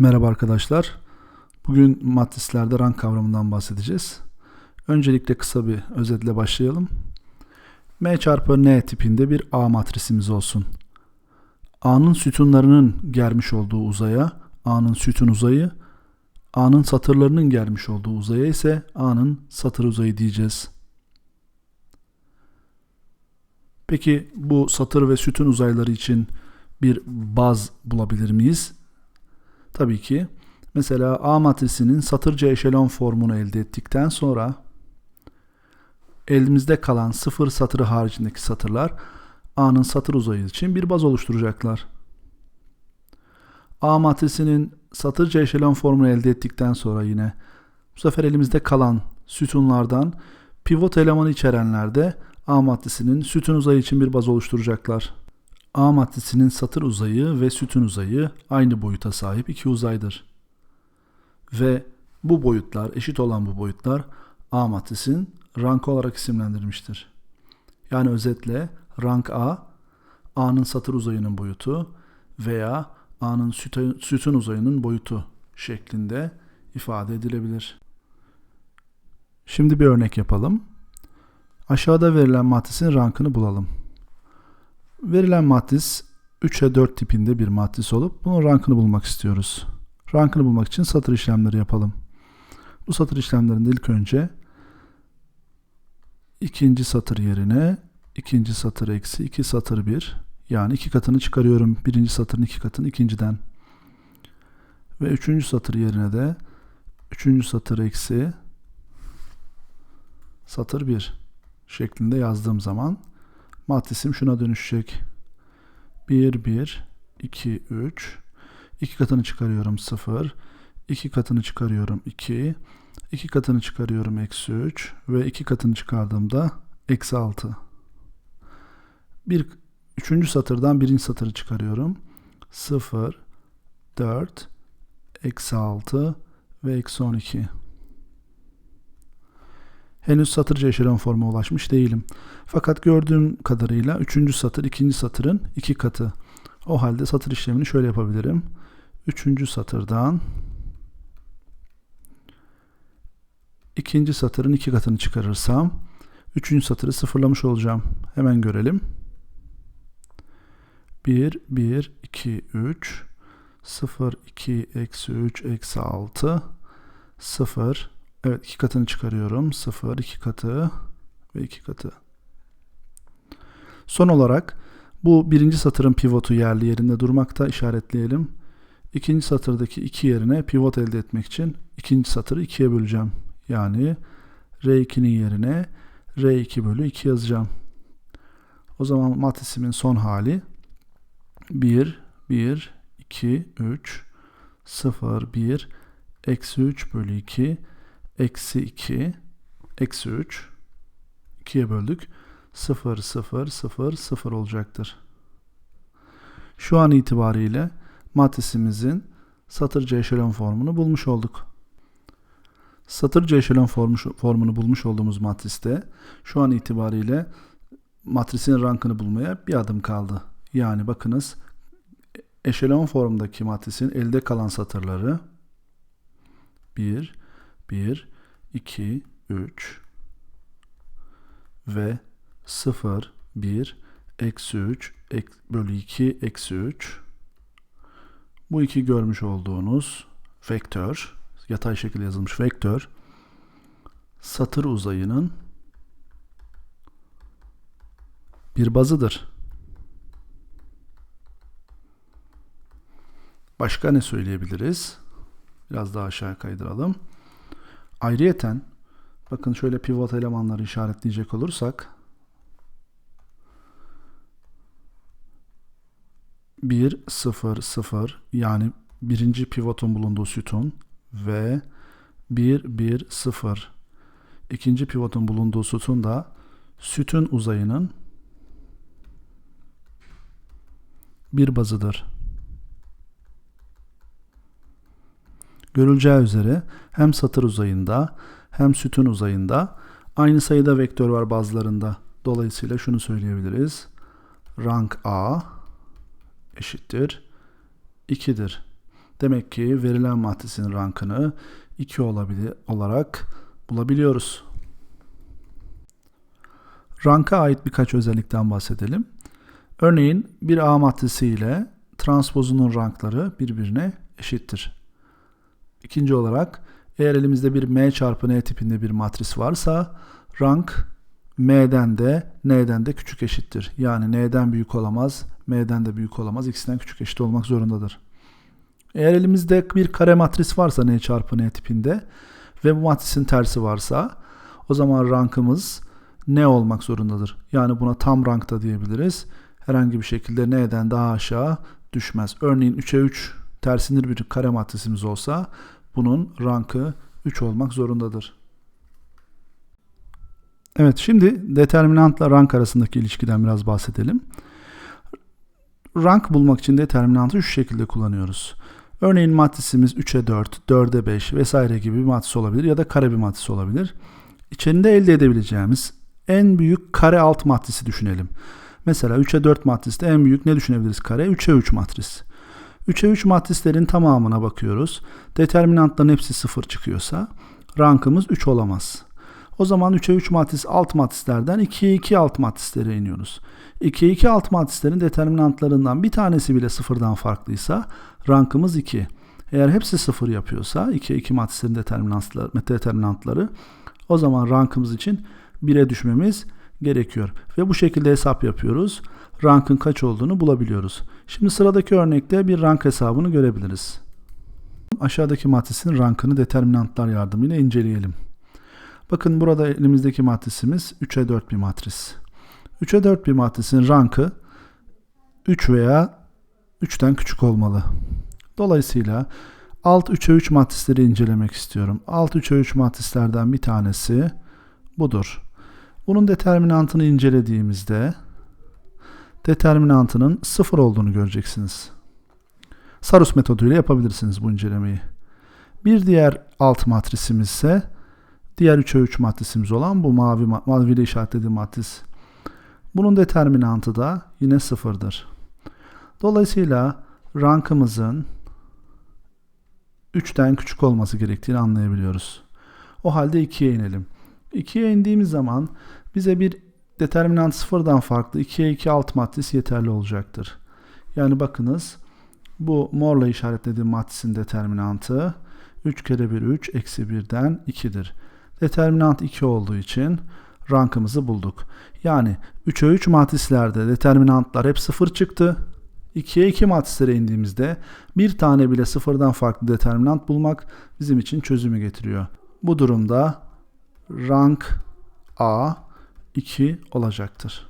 Merhaba arkadaşlar. Bugün matrislerde rank kavramından bahsedeceğiz. Öncelikle kısa bir özetle başlayalım. M çarpı N tipinde bir A matrisimiz olsun. A'nın sütunlarının germiş olduğu uzaya A'nın sütun uzayı, A'nın satırlarının germiş olduğu uzaya ise A'nın satır uzayı diyeceğiz. Peki bu satır ve sütun uzayları için bir baz bulabilir miyiz? Tabii ki. Mesela A matrisinin satırca eşelon formunu elde ettikten sonra elimizde kalan sıfır satırı haricindeki satırlar A'nın satır uzayı için bir baz oluşturacaklar. A matrisinin satırca eşelon formunu elde ettikten sonra yine bu sefer elimizde kalan sütunlardan pivot elemanı içerenlerde A matrisinin sütun uzayı için bir baz oluşturacaklar. A matrisinin satır uzayı ve sütun uzayı aynı boyuta sahip iki uzaydır. Ve bu boyutlar, eşit olan bu boyutlar A matrisin rank olarak isimlendirilmiştir. Yani özetle rank A, A'nın satır uzayının boyutu veya A'nın sütun uzayının boyutu şeklinde ifade edilebilir. Şimdi bir örnek yapalım. Aşağıda verilen matrisin rankını bulalım. Verilen matris 3'e 4 tipinde bir matris olup bunun rankını bulmak istiyoruz. Rankını bulmak için satır işlemleri yapalım. Bu satır işlemlerinde ilk önce ikinci satır yerine ikinci satır eksi iki satır bir yani iki katını çıkarıyorum. Birinci satırın iki katını ikinciden. Ve üçüncü satır yerine de üçüncü satır eksi satır bir şeklinde yazdığım zaman matrisim şuna dönüşecek. 1, 1, 2, 3. 2 katını çıkarıyorum 0. 2 katını çıkarıyorum 2. 2 katını çıkarıyorum eksi 3. Ve 2 katını çıkardığımda eksi 6. Bir, üçüncü satırdan birinci satırı çıkarıyorum. 0, 4, eksi 6 ve eksi 12. Henüz satırca eşelon forma ulaşmış değilim. Fakat gördüğüm kadarıyla 3. satır 2. satırın 2 katı. O halde satır işlemini şöyle yapabilirim. 3. satırdan 2. satırın 2 katını çıkarırsam 3. satırı sıfırlamış olacağım. Hemen görelim. 1, 1, 2, 3, 0, 2, eksi 3, eksi 6, 0, Evet iki katını çıkarıyorum. 0, 2 katı ve 2 katı. Son olarak bu birinci satırın pivotu yerli yerinde durmakta işaretleyelim. İkinci satırdaki 2 yerine pivot elde etmek için ikinci satırı 2'ye böleceğim. Yani R2'nin yerine R2 bölü 2 yazacağım. O zaman matrisimin son hali 1, 1, 2, 3, 0, 1, eksi 3 bölü 2, eksi 2, eksi 3, 2'ye böldük. 0, 0, 0, 0 olacaktır. Şu an itibariyle matrisimizin satırca eşelon formunu bulmuş olduk. Satırca eşelon formunu bulmuş olduğumuz matriste şu an itibariyle matrisin rankını bulmaya bir adım kaldı. Yani bakınız eşelon formdaki matrisin elde kalan satırları 1, 1, 2, 3 ve 0, 1, eksi 3, ek, bölü 2, eksi 3. Bu iki görmüş olduğunuz vektör, yatay şekilde yazılmış vektör, satır uzayının bir bazıdır. Başka ne söyleyebiliriz? Biraz daha aşağı kaydıralım. Ayrıyeten bakın şöyle pivot elemanları işaretleyecek olursak 1 0 0 yani birinci pivotun bulunduğu sütun ve 1 1 0 ikinci pivotun bulunduğu sütun da sütun uzayının bir bazıdır. Görüleceği üzere hem satır uzayında hem sütun uzayında aynı sayıda vektör var bazılarında. Dolayısıyla şunu söyleyebiliriz. Rank A eşittir 2'dir. Demek ki verilen matrisin rankını 2 olabilir olarak bulabiliyoruz. Ranka ait birkaç özellikten bahsedelim. Örneğin bir A matrisi ile transpozunun rankları birbirine eşittir. İkinci olarak eğer elimizde bir M çarpı N tipinde bir matris varsa rank M'den de N'den de küçük eşittir. Yani N'den büyük olamaz, M'den de büyük olamaz. İkisinden küçük eşit olmak zorundadır. Eğer elimizde bir kare matris varsa N çarpı N tipinde ve bu matrisin tersi varsa o zaman rankımız ne olmak zorundadır. Yani buna tam rankta diyebiliriz. Herhangi bir şekilde N'den daha aşağı düşmez. Örneğin 3'e 3 tersinir bir kare matrisimiz olsa bunun rankı 3 olmak zorundadır. Evet şimdi determinantla rank arasındaki ilişkiden biraz bahsedelim. Rank bulmak için determinantı şu şekilde kullanıyoruz. Örneğin matrisimiz 3'e 4, 4'e 5 vesaire gibi bir matris olabilir ya da kare bir matris olabilir. İçinde elde edebileceğimiz en büyük kare alt matrisi düşünelim. Mesela 3'e 4 matriste en büyük ne düşünebiliriz kare? 3'e 3 matris. 3'e 3 matrislerin tamamına bakıyoruz. Determinantların hepsi 0 çıkıyorsa rankımız 3 olamaz. O zaman 3'e 3 matris alt matrislerden 2'ye 2 alt matrislere iniyoruz. 2'ye 2 alt matrislerin determinantlarından bir tanesi bile sıfırdan farklıysa rankımız 2. Eğer hepsi 0 yapıyorsa 2'ye 2 matrislerin determinantları, determinantları o zaman rankımız için 1'e düşmemiz gerekiyor. Ve bu şekilde hesap yapıyoruz. Rankın kaç olduğunu bulabiliyoruz. Şimdi sıradaki örnekte bir rank hesabını görebiliriz. Aşağıdaki matrisin rankını determinantlar yardımıyla inceleyelim. Bakın burada elimizdeki matrisimiz 3'e 4 bir matris. 3'e 4 bir matrisin rankı 3 veya 3'ten küçük olmalı. Dolayısıyla alt 3'e 3 matrisleri incelemek istiyorum. Alt 3'e 3 matrislerden bir tanesi budur. Bunun determinantını incelediğimizde determinantının 0 olduğunu göreceksiniz. Sarus metoduyla yapabilirsiniz bu incelemeyi. Bir diğer alt matrisimiz ise diğer 3'e 3 matrisimiz olan bu mavi mavi ile işaretlediğim matris. Bunun determinantı da yine sıfırdır. Dolayısıyla rankımızın 3'ten küçük olması gerektiğini anlayabiliyoruz. O halde 2'ye inelim. 2'ye indiğimiz zaman bize bir determinant sıfırdan farklı 2'ye 2 alt matris yeterli olacaktır. Yani bakınız bu morla işaretlediğim matrisin determinantı 3 kere 1 3 eksi 1'den 2'dir. Determinant 2 olduğu için rankımızı bulduk. Yani 3'e 3 matrislerde determinantlar hep 0 çıktı. 2'ye 2 matrislere indiğimizde bir tane bile sıfırdan farklı determinant bulmak bizim için çözümü getiriyor. Bu durumda rank A 2 olacaktır.